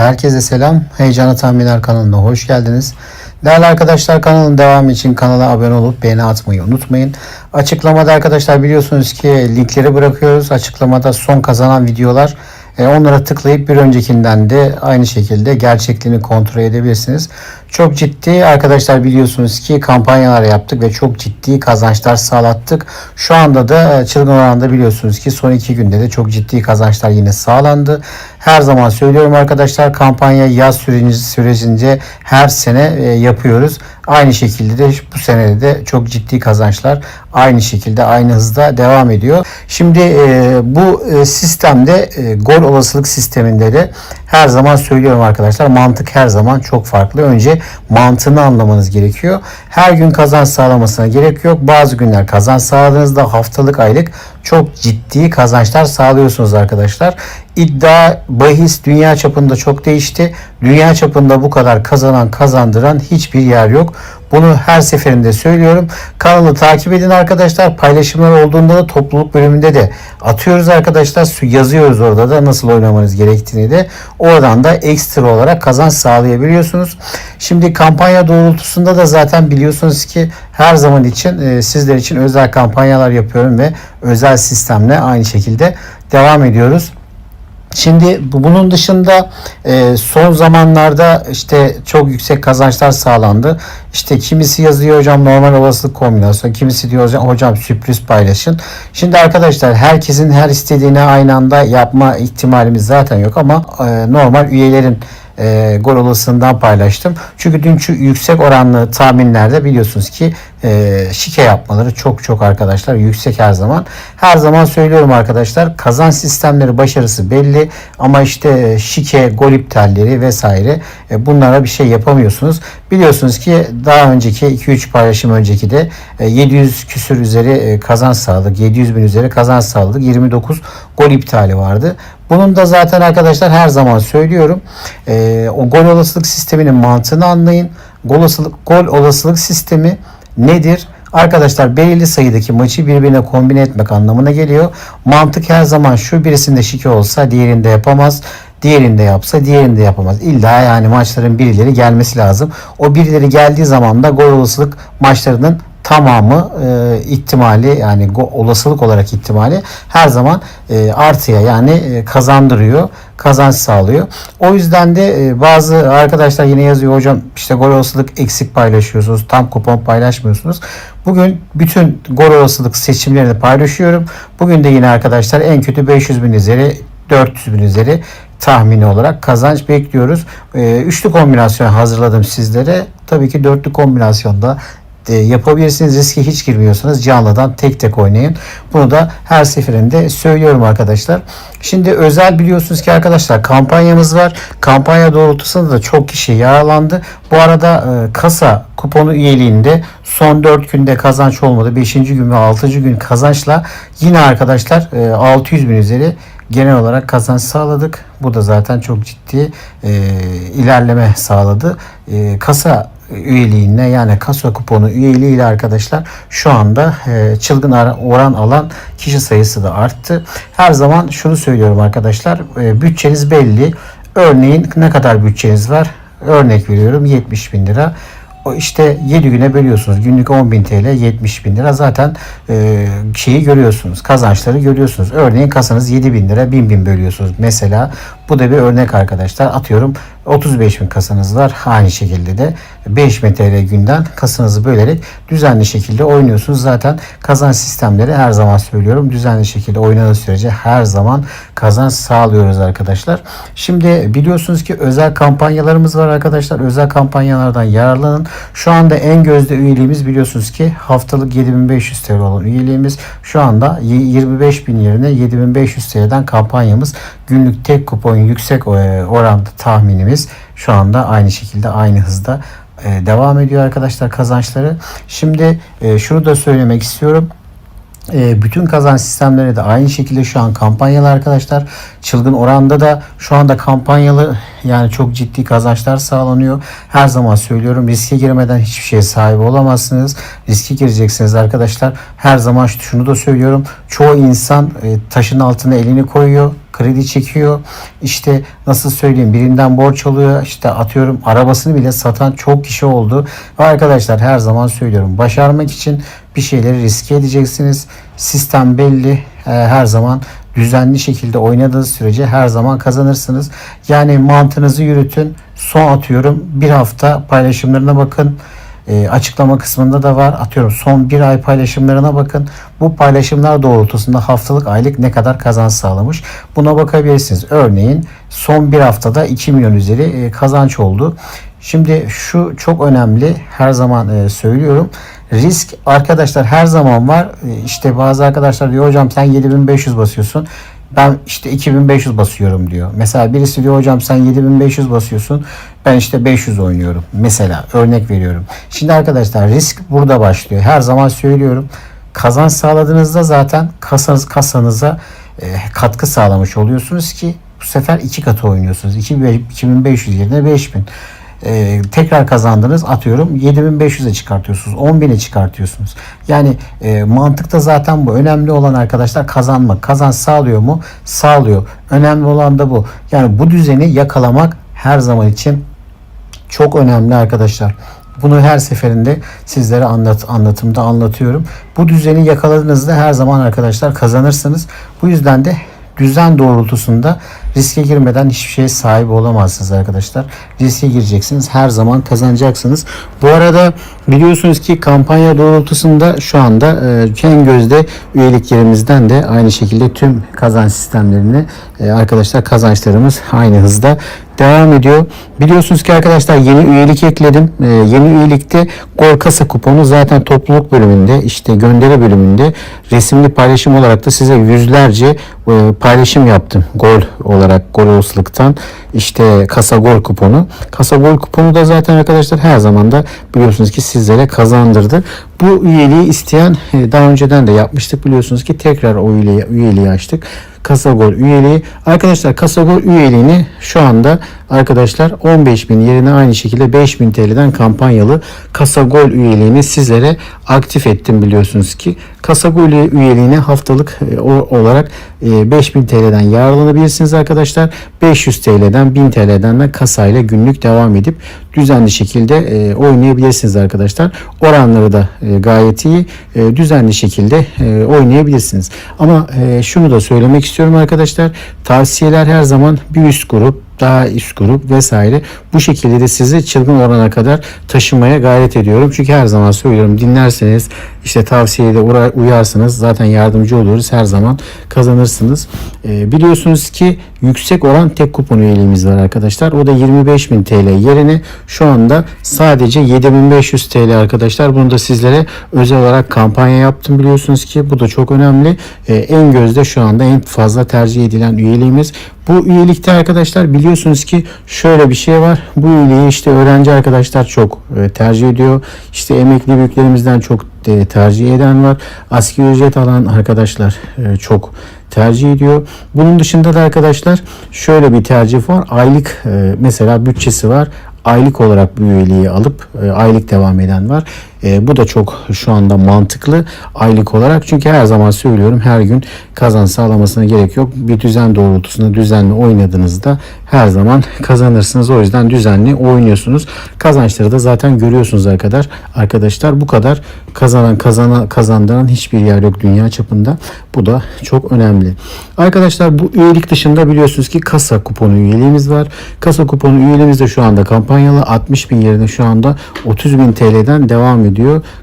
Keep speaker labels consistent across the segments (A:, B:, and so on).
A: Herkese selam. Heyecanlı Tahminler kanalına hoş geldiniz. Değerli arkadaşlar kanalın devamı için kanala abone olup beğeni atmayı unutmayın. Açıklamada arkadaşlar biliyorsunuz ki linkleri bırakıyoruz. Açıklamada son kazanan videolar e, onlara tıklayıp bir öncekinden de aynı şekilde gerçekliğini kontrol edebilirsiniz. Çok ciddi arkadaşlar biliyorsunuz ki kampanyalar yaptık ve çok ciddi kazançlar sağlattık. Şu anda da e, çılgın oranda biliyorsunuz ki son iki günde de çok ciddi kazançlar yine sağlandı. Her zaman söylüyorum arkadaşlar kampanya yaz sürecinde, sürecince her sene e, yapıyoruz. Aynı şekilde de bu senede de çok ciddi kazançlar aynı şekilde aynı hızda devam ediyor. Şimdi e, bu sistemde gol olasılık sisteminde de her zaman söylüyorum arkadaşlar mantık her zaman çok farklı. Önce mantığını anlamanız gerekiyor. Her gün kazanç sağlamasına gerek yok. Bazı günler kazanç sağladığınızda haftalık aylık çok ciddi kazançlar sağlıyorsunuz arkadaşlar. İddia, bahis dünya çapında çok değişti. Dünya çapında bu kadar kazanan kazandıran hiçbir yer yok. Bunu her seferinde söylüyorum. Kanalı takip edin arkadaşlar. Paylaşımlar olduğunda da topluluk bölümünde de atıyoruz arkadaşlar. Yazıyoruz orada da nasıl oynamanız gerektiğini de. Oradan da ekstra olarak kazanç sağlayabiliyorsunuz. Şimdi kampanya doğrultusunda da zaten biliyorsunuz ki her zaman için e, sizler için özel kampanyalar yapıyorum ve özel sistemle aynı şekilde devam ediyoruz. Şimdi bunun dışında e, son zamanlarda işte çok yüksek kazançlar sağlandı. İşte kimisi yazıyor hocam normal olasılık kombinasyonu, kimisi diyor hocam, hocam sürpriz paylaşın. Şimdi arkadaşlar herkesin her istediğini aynı anda yapma ihtimalimiz zaten yok ama e, normal üyelerin e, gol olasılığından paylaştım. Çünkü dünkü yüksek oranlı tahminlerde biliyorsunuz ki e, şike yapmaları çok çok arkadaşlar yüksek her zaman. Her zaman söylüyorum arkadaşlar kazan sistemleri başarısı belli ama işte şike, gol iptalleri vesaire e, bunlara bir şey yapamıyorsunuz. Biliyorsunuz ki daha önceki 2-3 paylaşım önceki de e, 700 küsür üzeri e, kazanç sağladık. 700 bin üzeri kazanç sağladık. 29 gol iptali vardı. Bunun da zaten arkadaşlar her zaman söylüyorum. E, o gol olasılık sisteminin mantığını anlayın. Gol olasılık, gol olasılık sistemi nedir? Arkadaşlar belirli sayıdaki maçı birbirine kombine etmek anlamına geliyor. Mantık her zaman şu birisinde şike olsa diğerinde yapamaz. Diğerinde yapsa diğerinde yapamaz. İlla yani maçların birileri gelmesi lazım. O birileri geldiği zaman da gol olasılık maçlarının tamamı e, ihtimali yani olasılık olarak ihtimali her zaman e, artıya yani e, kazandırıyor kazanç sağlıyor. O yüzden de e, bazı arkadaşlar yine yazıyor hocam işte gol olasılık eksik paylaşıyorsunuz tam kupon paylaşmıyorsunuz. Bugün bütün gol olasılık seçimlerini paylaşıyorum. Bugün de yine arkadaşlar en kötü 500 bin üzeri 400 bin üzeri tahmini olarak kazanç bekliyoruz. E, üçlü kombinasyon hazırladım sizlere. Tabii ki dörtlü kombinasyonda yapabilirsiniz. Riske hiç girmiyorsanız canlıdan tek tek oynayın. Bunu da her seferinde söylüyorum arkadaşlar. Şimdi özel biliyorsunuz ki arkadaşlar kampanyamız var. Kampanya doğrultusunda da çok kişi yararlandı. Bu arada e, kasa kuponu üyeliğinde son 4 günde kazanç olmadı. 5. gün ve 6. gün kazançla yine arkadaşlar e, 600 bin üzeri genel olarak kazanç sağladık. Bu da zaten çok ciddi e, ilerleme sağladı. E, kasa üyeliğine yani kasa kuponu üyeliğiyle arkadaşlar şu anda e, çılgın oran alan kişi sayısı da arttı. Her zaman şunu söylüyorum arkadaşlar e, bütçeniz belli. Örneğin ne kadar bütçeniz var? Örnek veriyorum 70 bin lira. O işte 7 güne bölüyorsunuz. Günlük 10.000 TL 70 bin lira zaten e, şeyi görüyorsunuz. Kazançları görüyorsunuz. Örneğin kasanız 7 bin lira 1000 bin bölüyorsunuz. Mesela bu da bir örnek arkadaşlar. Atıyorum 35 bin kasanız var. Aynı şekilde de 5 bin TL günden kasanızı bölerek düzenli şekilde oynuyorsunuz. Zaten kazanç sistemleri her zaman söylüyorum. Düzenli şekilde oynadığı sürece her zaman kazanç sağlıyoruz arkadaşlar. Şimdi biliyorsunuz ki özel kampanyalarımız var arkadaşlar. Özel kampanyalardan yararlanın. Şu anda en gözde üyeliğimiz biliyorsunuz ki haftalık 7500 TL olan üyeliğimiz. Şu anda 25 bin yerine 7500 TL'den kampanyamız. Günlük tek kupon yüksek oranda tahminimiz şu anda aynı şekilde aynı hızda e, devam ediyor arkadaşlar kazançları. Şimdi e, şunu da söylemek istiyorum. E, bütün kazanç sistemleri de aynı şekilde şu an kampanyalı arkadaşlar. Çılgın oranda da şu anda kampanyalı yani çok ciddi kazançlar sağlanıyor. Her zaman söylüyorum riske girmeden hiçbir şeye sahip olamazsınız. Riske gireceksiniz arkadaşlar. Her zaman şunu da söylüyorum. Çoğu insan e, taşın altına elini koyuyor kredi çekiyor. İşte nasıl söyleyeyim birinden borç alıyor. İşte atıyorum arabasını bile satan çok kişi oldu. Ve arkadaşlar her zaman söylüyorum başarmak için bir şeyleri riske edeceksiniz. Sistem belli. Ee, her zaman düzenli şekilde oynadığınız sürece her zaman kazanırsınız. Yani mantığınızı yürütün. Son atıyorum bir hafta paylaşımlarına bakın. E, açıklama kısmında da var. Atıyorum son bir ay paylaşımlarına bakın. Bu paylaşımlar doğrultusunda haftalık aylık ne kadar kazanç sağlamış. Buna bakabilirsiniz. Örneğin son bir haftada 2 milyon üzeri e, kazanç oldu. Şimdi şu çok önemli. Her zaman e, söylüyorum. Risk arkadaşlar her zaman var. E, işte bazı arkadaşlar diyor hocam sen 7500 basıyorsun. Ben işte 2500 basıyorum diyor. Mesela birisi diyor hocam sen 7500 basıyorsun. Ben işte 500 oynuyorum. Mesela örnek veriyorum. Şimdi arkadaşlar risk burada başlıyor. Her zaman söylüyorum. Kazanç sağladığınızda zaten kasanız, kasanıza e, katkı sağlamış oluyorsunuz ki bu sefer iki katı oynuyorsunuz. 2500 yerine 5000 e, tekrar kazandınız atıyorum 7500'e çıkartıyorsunuz 10.000'e çıkartıyorsunuz. Yani e, mantıkta zaten bu. Önemli olan arkadaşlar kazanmak. Kazanç sağlıyor mu? Sağlıyor. Önemli olan da bu. Yani bu düzeni yakalamak her zaman için çok önemli arkadaşlar. Bunu her seferinde sizlere anlat, anlatımda anlatıyorum. Bu düzeni yakaladığınızda her zaman arkadaşlar kazanırsınız. Bu yüzden de düzen doğrultusunda riske girmeden hiçbir şeye sahip olamazsınız arkadaşlar. Riske gireceksiniz. Her zaman kazanacaksınız. Bu arada biliyorsunuz ki kampanya doğrultusunda şu anda e, en gözde üyeliklerimizden de aynı şekilde tüm kazanç sistemlerini e, arkadaşlar kazançlarımız aynı hızda devam ediyor. Biliyorsunuz ki arkadaşlar yeni üyelik ekledim. Ee, yeni üyelikte Gol Kasa kuponu zaten topluluk bölümünde işte gönderi bölümünde resimli paylaşım olarak da size yüzlerce e, paylaşım yaptım. Gol olarak gol olasılıktan işte kasa gol kuponu. Kasa gol kuponu da zaten arkadaşlar her zaman da biliyorsunuz ki sizlere kazandırdı. Bu üyeliği isteyen e, daha önceden de yapmıştık biliyorsunuz ki tekrar o üyeliği, üyeliği açtık. Kasagol üyeliği. Arkadaşlar Kasagol üyeliğini şu anda arkadaşlar 15.000 yerine aynı şekilde 5.000 TL'den kampanyalı Kasagol üyeliğini sizlere aktif ettim biliyorsunuz ki. Kasagol üyeliğine haftalık e, olarak 5000 e, TL'den yararlanabilirsiniz arkadaşlar. 500 TL'den 1000 TL'den de kasayla günlük devam edip düzenli şekilde e, oynayabilirsiniz arkadaşlar. Oranları da gayet iyi. Düzenli şekilde oynayabilirsiniz. Ama şunu da söylemek istiyorum arkadaşlar. Tavsiyeler her zaman bir üst grup daha üst grup vesaire bu şekilde de sizi çılgın orana kadar taşımaya gayret ediyorum. Çünkü her zaman söylüyorum dinlerseniz işte tavsiyeye de uyarsınız zaten yardımcı oluruz her zaman kazanırsınız. E, biliyorsunuz ki yüksek oran tek kupon üyeliğimiz var arkadaşlar. O da 25.000 TL yerine şu anda sadece 7500 TL arkadaşlar. Bunu da sizlere özel olarak kampanya yaptım biliyorsunuz ki bu da çok önemli. E, en gözde şu anda en fazla tercih edilen üyeliğimiz. Bu üyelikte arkadaşlar biliyorsunuz ki şöyle bir şey var. Bu üyeliği işte öğrenci arkadaşlar çok e, tercih ediyor. İşte emekli büyüklerimizden çok e, tercih eden var. Asgari ücret alan arkadaşlar e, çok tercih ediyor. Bunun dışında da arkadaşlar şöyle bir tercih var. Aylık mesela bütçesi var aylık olarak bu üyeliği alıp aylık devam eden var. E, bu da çok şu anda mantıklı aylık olarak. Çünkü her zaman söylüyorum her gün kazan sağlamasına gerek yok. Bir düzen doğrultusunda düzenli oynadığınızda her zaman kazanırsınız. O yüzden düzenli oynuyorsunuz. Kazançları da zaten görüyorsunuz arkadaşlar. Arkadaşlar bu kadar kazanan kazana kazandıran hiçbir yer yok dünya çapında. Bu da çok önemli. Arkadaşlar bu üyelik dışında biliyorsunuz ki kasa kuponu üyeliğimiz var. Kasa kuponu üyeliğimiz de şu anda kampanyalı 60 bin yerine şu anda 30 bin TL'den devam.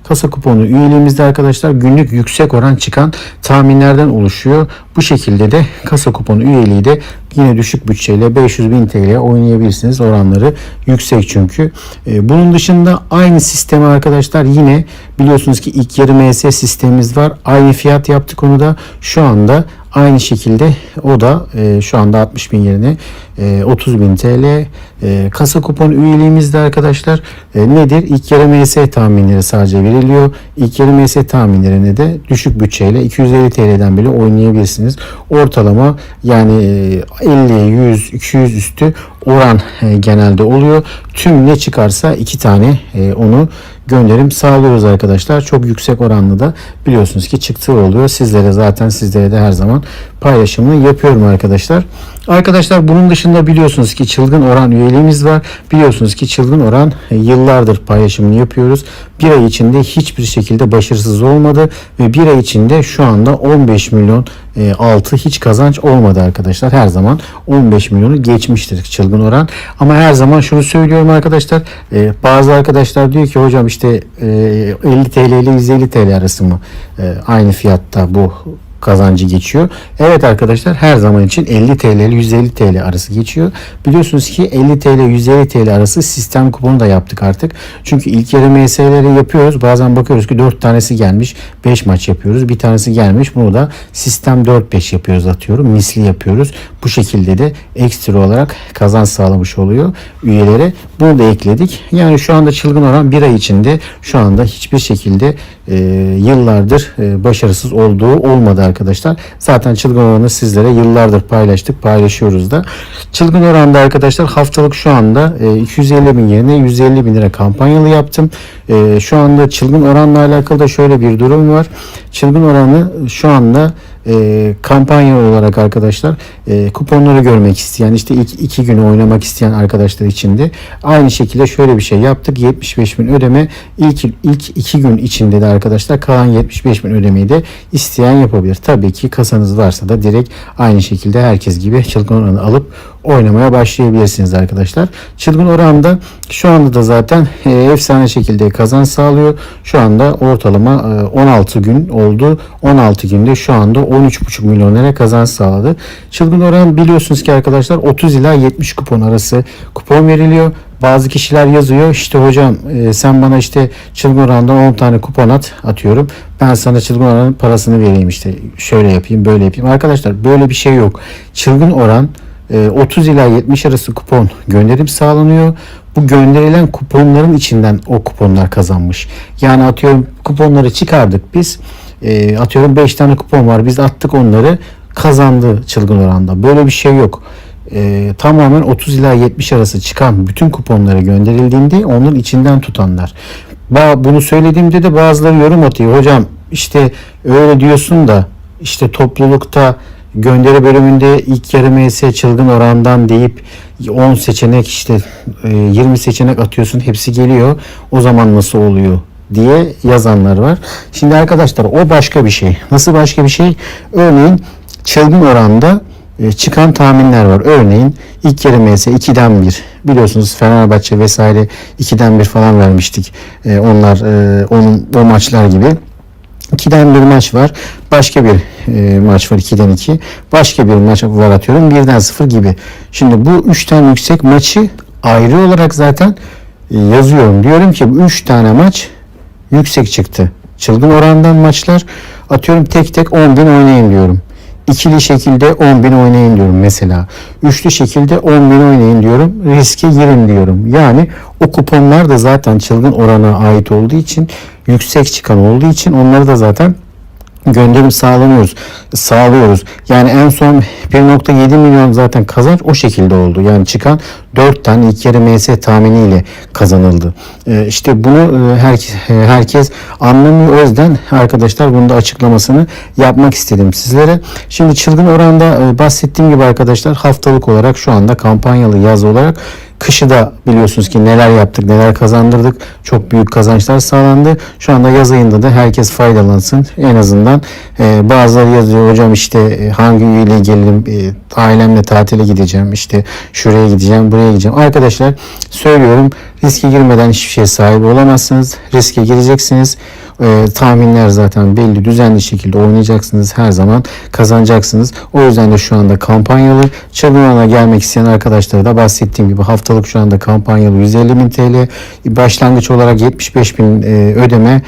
A: Kasa kuponu üyeliğimizde arkadaşlar günlük yüksek oran çıkan tahminlerden oluşuyor. Bu şekilde de kasa kuponu üyeliği de yine düşük bütçeyle 500 bin TL oynayabilirsiniz. Oranları yüksek çünkü. E, bunun dışında aynı sistemi arkadaşlar yine biliyorsunuz ki ilk yarı MS sistemimiz var. Aynı fiyat yaptık onu da. Şu anda Aynı şekilde o da e, şu anda 60 bin yerine e, 30 bin TL e, kasa kupon üyeliğimizde arkadaşlar e, nedir? İlk yarı MS tahminleri sadece veriliyor. İlk yarı MS tahminlerine de düşük bütçeyle 250 TL'den bile oynayabilirsiniz. Ortalama yani e, 50, 100, 200 üstü oran e, genelde oluyor. Tüm ne çıkarsa iki tane e, onu gönderim sağlıyoruz arkadaşlar. Çok yüksek oranlı da biliyorsunuz ki çıktığı oluyor. Sizlere zaten sizlere de her zaman paylaşımını yapıyorum arkadaşlar. Arkadaşlar bunun dışında biliyorsunuz ki çılgın oran üyeliğimiz var. Biliyorsunuz ki çılgın oran yıllardır paylaşımını yapıyoruz. Bir ay içinde hiçbir şekilde başarısız olmadı ve bir ay içinde şu anda 15 milyon e, altı hiç kazanç olmadı arkadaşlar. Her zaman 15 milyonu geçmiştir çılgın oran. Ama her zaman şunu söylüyorum arkadaşlar. E, bazı arkadaşlar diyor ki hocam işte e, 50 TL ile 150 TL arası mı? E, aynı fiyatta bu kazancı geçiyor. Evet arkadaşlar her zaman için 50 TL ile 150 TL arası geçiyor. Biliyorsunuz ki 50 TL 150 TL arası sistem kuponu da yaptık artık. Çünkü ilk yarı MS'leri yapıyoruz. Bazen bakıyoruz ki 4 tanesi gelmiş. 5 maç yapıyoruz. Bir tanesi gelmiş. Bunu da sistem 4-5 yapıyoruz atıyorum. Misli yapıyoruz. Bu şekilde de ekstra olarak kazanç sağlamış oluyor üyelere. Bunu da ekledik. Yani şu anda çılgın oran bir ay içinde şu anda hiçbir şekilde e, yıllardır e, başarısız olduğu olmadı arkadaşlar. Zaten çılgın oranı sizlere yıllardır paylaştık, paylaşıyoruz da. Çılgın oranda arkadaşlar haftalık şu anda e, 250 bin yerine 150 bin lira kampanyalı yaptım. E, şu anda çılgın oranla alakalı da şöyle bir durum var. Çılgın oranı şu anda e, kampanya olarak arkadaşlar e, kuponları görmek isteyen işte ilk iki günü oynamak isteyen arkadaşlar için de aynı şekilde şöyle bir şey yaptık 75 bin ödeme ilk ilk iki gün içinde de arkadaşlar kalan 75 bin ödemeyi de isteyen yapabilir. Tabii ki kasanız varsa da direkt aynı şekilde herkes gibi çılgın alıp oynamaya başlayabilirsiniz arkadaşlar. Çılgın oranda şu anda da zaten e, efsane şekilde kazanç sağlıyor. Şu anda ortalama e, 16 gün oldu. 16 günde şu anda 13,5 milyon lira kazanç sağladı. Çılgın oran biliyorsunuz ki arkadaşlar 30 ila 70 kupon arası kupon veriliyor. Bazı kişiler yazıyor işte hocam e, sen bana işte çılgın orandan 10 tane kupon at atıyorum. Ben sana çılgın oranın parasını vereyim işte şöyle yapayım böyle yapayım. Arkadaşlar böyle bir şey yok. Çılgın oran 30 ila 70 arası kupon gönderim sağlanıyor. Bu gönderilen kuponların içinden o kuponlar kazanmış. Yani atıyorum kuponları çıkardık biz. E, atıyorum 5 tane kupon var. Biz attık onları kazandı çılgın oranda. Böyle bir şey yok. E, tamamen 30 ila 70 arası çıkan bütün kuponları gönderildiğinde onun içinden tutanlar. Bunu söylediğimde de bazıları yorum atıyor. Hocam işte öyle diyorsun da işte toplulukta gönderi bölümünde ilk yarı MS çılgın orandan deyip 10 seçenek işte 20 e, seçenek atıyorsun hepsi geliyor. O zaman nasıl oluyor diye yazanlar var. Şimdi arkadaşlar o başka bir şey. Nasıl başka bir şey? Örneğin çılgın oranda e, çıkan tahminler var. Örneğin ilk yarı MS 2'den 1. Biliyorsunuz Fenerbahçe vesaire 2'den 1 falan vermiştik. E, onlar onun o maçlar gibi. 2'den bir maç var. Başka bir e, maç var 2'den 2. Başka bir maç var atıyorum 1'den 0 gibi. Şimdi bu 3 tane yüksek maçı ayrı olarak zaten e, yazıyorum. Diyorum ki bu 3 tane maç yüksek çıktı. Çılgın orandan maçlar atıyorum tek tek 10 bin oynayın diyorum. İkili şekilde 10 bin oynayın diyorum mesela. Üçlü şekilde 10 bin oynayın diyorum. Riske girin diyorum. Yani o kuponlar da zaten çılgın orana ait olduğu için yüksek çıkan olduğu için onları da zaten gönderim sağlanıyoruz, sağlıyoruz. Yani en son 1.7 milyon zaten kazanç o şekilde oldu. Yani çıkan 4 tane ilk yarı MS tahminiyle kazanıldı. Ee, işte bunu e, herkes, herkes anlamıyor. O yüzden arkadaşlar bunu da açıklamasını yapmak istedim sizlere. Şimdi çılgın oranda e, bahsettiğim gibi arkadaşlar haftalık olarak şu anda kampanyalı yaz olarak Kışı da biliyorsunuz ki neler yaptık, neler kazandırdık. Çok büyük kazançlar sağlandı. Şu anda yaz ayında da herkes faydalansın. En azından e, bazıları yazıyor hocam işte e, hangi üyeyle gelelim, e, ailemle tatile gideceğim, işte şuraya gideceğim, buraya gideceğim. Arkadaşlar söylüyorum Riske girmeden hiçbir şeye sahip olamazsınız. Riske gireceksiniz. Ee, tahminler zaten belli düzenli şekilde oynayacaksınız her zaman kazanacaksınız. O yüzden de şu anda kampanyalı çılgınana gelmek isteyen arkadaşlara da bahsettiğim gibi haftalık şu anda kampanyalı 150 bin TL başlangıç olarak 75 bin e, ödeme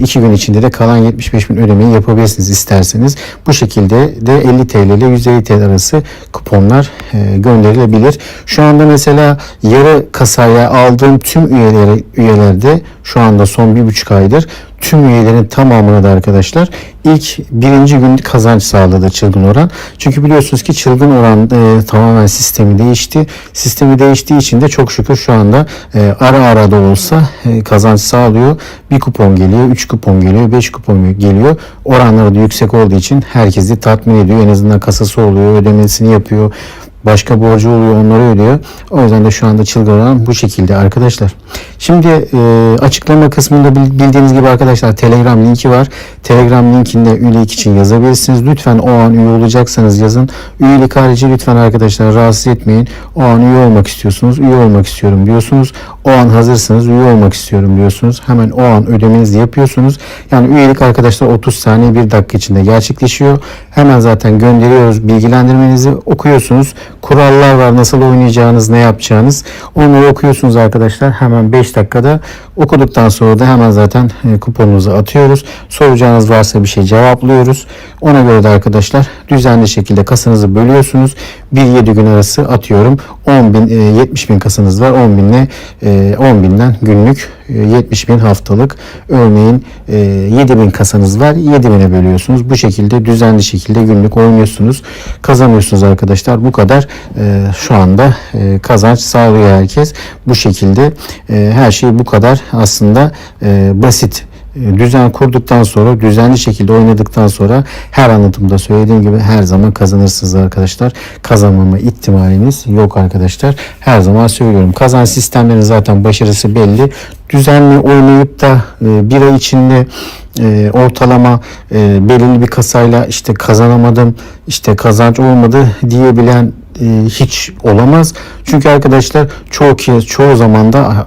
A: 2 gün içinde de kalan 75 bin ödemeyi yapabilirsiniz isterseniz. Bu şekilde de 50 TL ile 150 TL arası kuponlar e, gönderilebilir. Şu anda mesela yarı kasaya aldığım tüm üyeleri üyelerde şu anda son bir buçuk aydır tüm üyelerin tamamına da arkadaşlar ilk birinci gün kazanç sağladı çılgın oran. Çünkü biliyorsunuz ki çılgın oran e, tamamen sistemi değişti. Sistemi değiştiği için de çok şükür şu anda e, ara ara da olsa e, kazanç sağlıyor. Bir kupon geliyor, üç kupon geliyor, beş kupon geliyor. Oranları da yüksek olduğu için herkesi tatmin ediyor. En azından kasası oluyor, ödemesini yapıyor. Başka borcu oluyor onları ödüyor. O yüzden de şu anda çılgın oran bu şekilde arkadaşlar. Şimdi e, açıklama kısmında bildiğiniz gibi arkadaşlar Telegram linki var. Telegram linkinde üyelik için yazabilirsiniz. Lütfen o an üye olacaksanız yazın. Üyelik harici lütfen arkadaşlar rahatsız etmeyin. O an üye olmak istiyorsunuz. Üye olmak istiyorum diyorsunuz. O an hazırsınız. Üye olmak istiyorum diyorsunuz. Hemen o an ödemenizi yapıyorsunuz. Yani üyelik arkadaşlar 30 saniye 1 dakika içinde gerçekleşiyor. Hemen zaten gönderiyoruz bilgilendirmenizi okuyorsunuz. Kurallar var nasıl oynayacağınız ne yapacağınız. Onları okuyorsunuz arkadaşlar. Hemen 5 dakikada okuduktan sonra da hemen zaten e, kuponunuzu atıyoruz. Soracağınız varsa bir şey cevaplıyoruz. Ona göre de arkadaşlar düzenli şekilde kasanızı bölüyorsunuz. 1-7 gün arası atıyorum. 10 bin, 70 bin kasanız var. 10 binle 10 binden günlük 70 bin haftalık. Örneğin 7 bin kasanız var. 7 bine bölüyorsunuz. Bu şekilde düzenli şekilde günlük oynuyorsunuz. Kazanıyorsunuz arkadaşlar. Bu kadar şu anda kazanç sağlıyor herkes. Bu şekilde her şey bu kadar aslında basit düzen kurduktan sonra düzenli şekilde oynadıktan sonra her anlatımda söylediğim gibi her zaman kazanırsınız arkadaşlar. Kazanmama ihtimaliniz yok arkadaşlar. Her zaman söylüyorum. Kazan sistemlerinin zaten başarısı belli. Düzenli oynayıp da e, bir ay içinde e, ortalama e, belirli bir kasayla işte kazanamadım işte kazanç olmadı diyebilen e, hiç olamaz. Çünkü arkadaşlar çoğu kez çoğu zaman da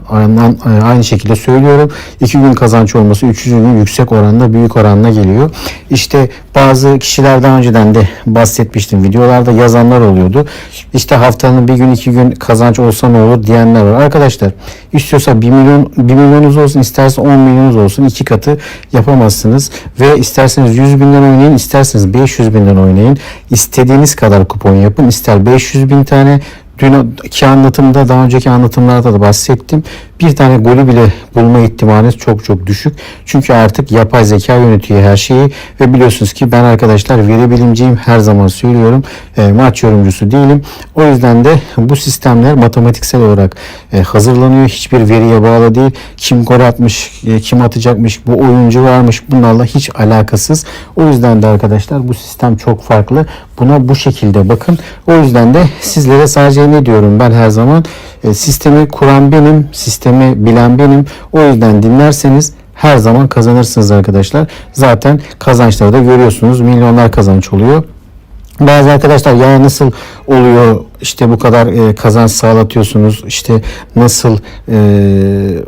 A: aynı şekilde söylüyorum. iki gün kazanç olması üçüncü gün yüksek oranda büyük oranla geliyor. İşte bazı kişiler daha önceden de bahsetmiştim videolarda yazanlar oluyordu. İşte haftanın bir gün iki gün kazanç olsa ne olur diyenler var. Arkadaşlar istiyorsa 1 milyon 1 milyonunuz olsun isterse 10 milyonunuz olsun iki katı yapamazsınız. Ve isterseniz 100 binden oynayın isterseniz 500 binden oynayın. İstediğiniz kadar kupon yapın. ister 500 bin tane Dünkü anlatımda daha önceki anlatımlarda da bahsettim. Bir tane golü bile bulma ihtimaliniz çok çok düşük. Çünkü artık yapay zeka yönetiyor her şeyi ve biliyorsunuz ki ben arkadaşlar veri bilimciyim her zaman söylüyorum. E, maç yorumcusu değilim. O yüzden de bu sistemler matematiksel olarak e, hazırlanıyor. Hiçbir veriye bağlı değil. Kim gol atmış, e, kim atacakmış, bu oyuncu varmış bunlarla hiç alakasız. O yüzden de arkadaşlar bu sistem çok farklı. Buna bu şekilde bakın. O yüzden de sizlere sadece ne diyorum ben her zaman e, sistemi kuran benim, sistemi bilen benim. O yüzden dinlerseniz her zaman kazanırsınız arkadaşlar. Zaten kazançları da görüyorsunuz. Milyonlar kazanç oluyor. Bazı arkadaşlar ya nasıl oluyor işte bu kadar e, kazanç sağlatıyorsunuz işte nasıl e,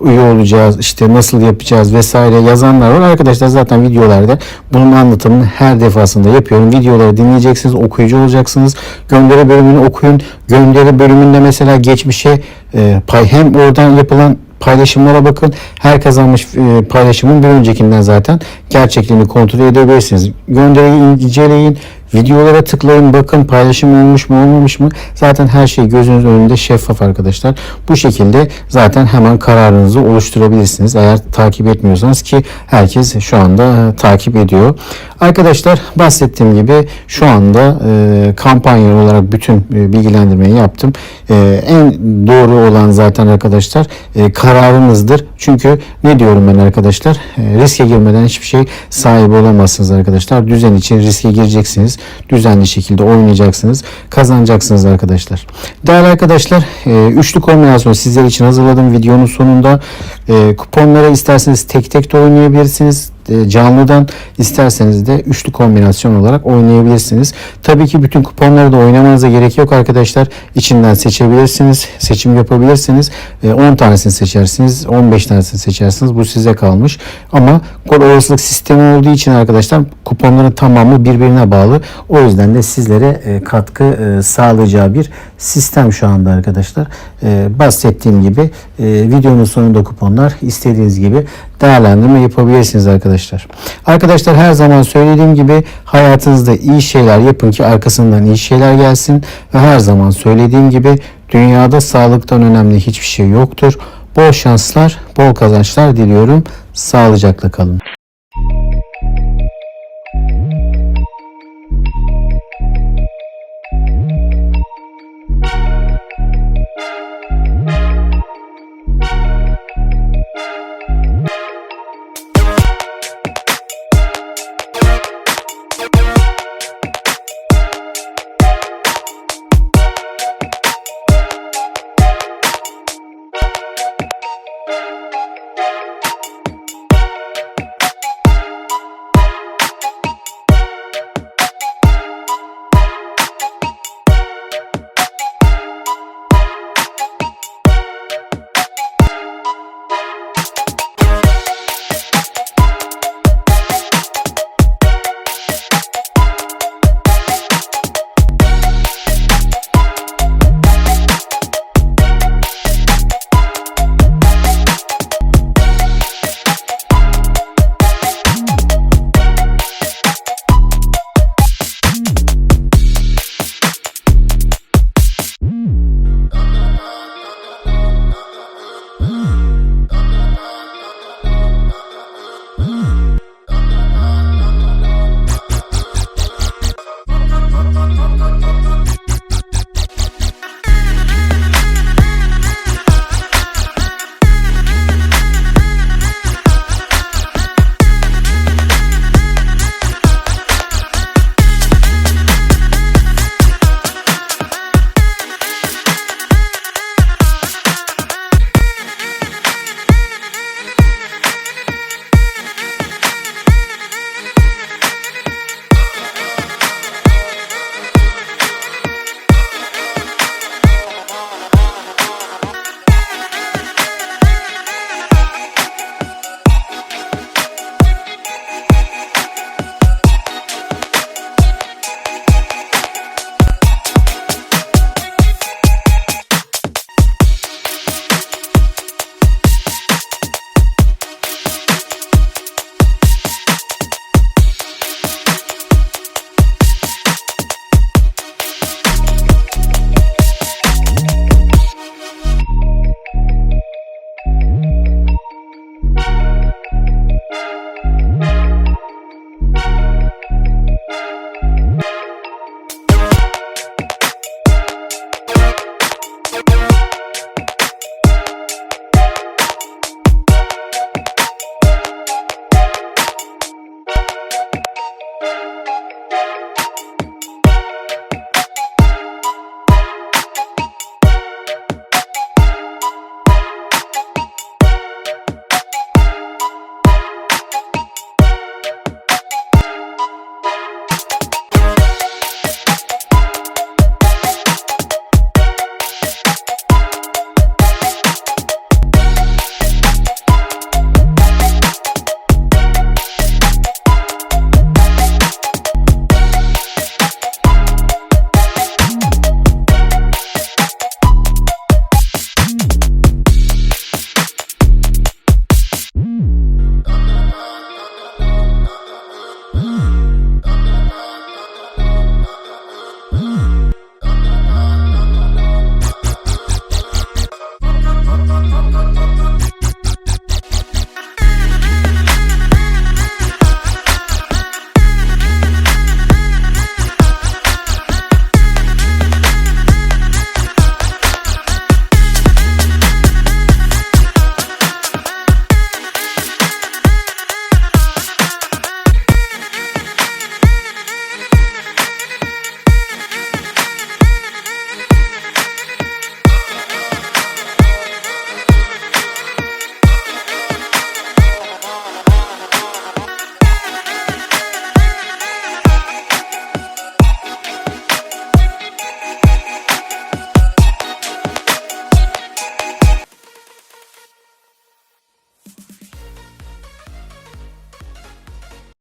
A: üye olacağız işte nasıl yapacağız vesaire yazanlar var. Arkadaşlar zaten videolarda bunun anlatımını her defasında yapıyorum. Videoları dinleyeceksiniz okuyucu olacaksınız. Gönderi bölümünü okuyun. Gönderi bölümünde mesela geçmişe e, pay hem oradan yapılan paylaşımlara bakın. Her kazanmış e, paylaşımın bir öncekinden zaten gerçekliğini kontrol edebilirsiniz. Gönderiyi inceleyin. Videolara tıklayın bakın paylaşım olmuş mu olmamış mı? Zaten her şey gözünüz önünde şeffaf arkadaşlar. Bu şekilde zaten hemen kararınızı oluşturabilirsiniz. Eğer takip etmiyorsanız ki herkes şu anda e, takip ediyor. Arkadaşlar bahsettiğim gibi şu anda e, kampanya olarak bütün e, bilgilendirmeyi yaptım. E, en doğru olan zaten arkadaşlar e, kararınızdır. Çünkü ne diyorum ben arkadaşlar? E, riske girmeden hiçbir şey sahibi olamazsınız arkadaşlar. Düzen için riske gireceksiniz. Düzenli şekilde oynayacaksınız. Kazanacaksınız arkadaşlar. Değerli arkadaşlar e, üçlü kombinasyon sizler için hazırladım videonun sonunda. E, kuponlara isterseniz tek tek de oynayabilirsiniz canlıdan isterseniz de üçlü kombinasyon olarak oynayabilirsiniz. Tabii ki bütün kuponları da oynamanıza gerek yok arkadaşlar. İçinden seçebilirsiniz. Seçim yapabilirsiniz. E, 10 tanesini seçersiniz. 15 tanesini seçersiniz. Bu size kalmış. Ama gol olasılık sistemi olduğu için arkadaşlar kuponların tamamı birbirine bağlı. O yüzden de sizlere e, katkı e, sağlayacağı bir sistem şu anda arkadaşlar. E, bahsettiğim gibi e, videonun sonunda kuponlar istediğiniz gibi değerlendirme yapabilirsiniz arkadaşlar. Arkadaşlar her zaman söylediğim gibi hayatınızda iyi şeyler yapın ki arkasından iyi şeyler gelsin ve her zaman söylediğim gibi dünyada sağlıktan önemli hiçbir şey yoktur. Bol şanslar, bol kazançlar diliyorum. Sağlıcakla kalın.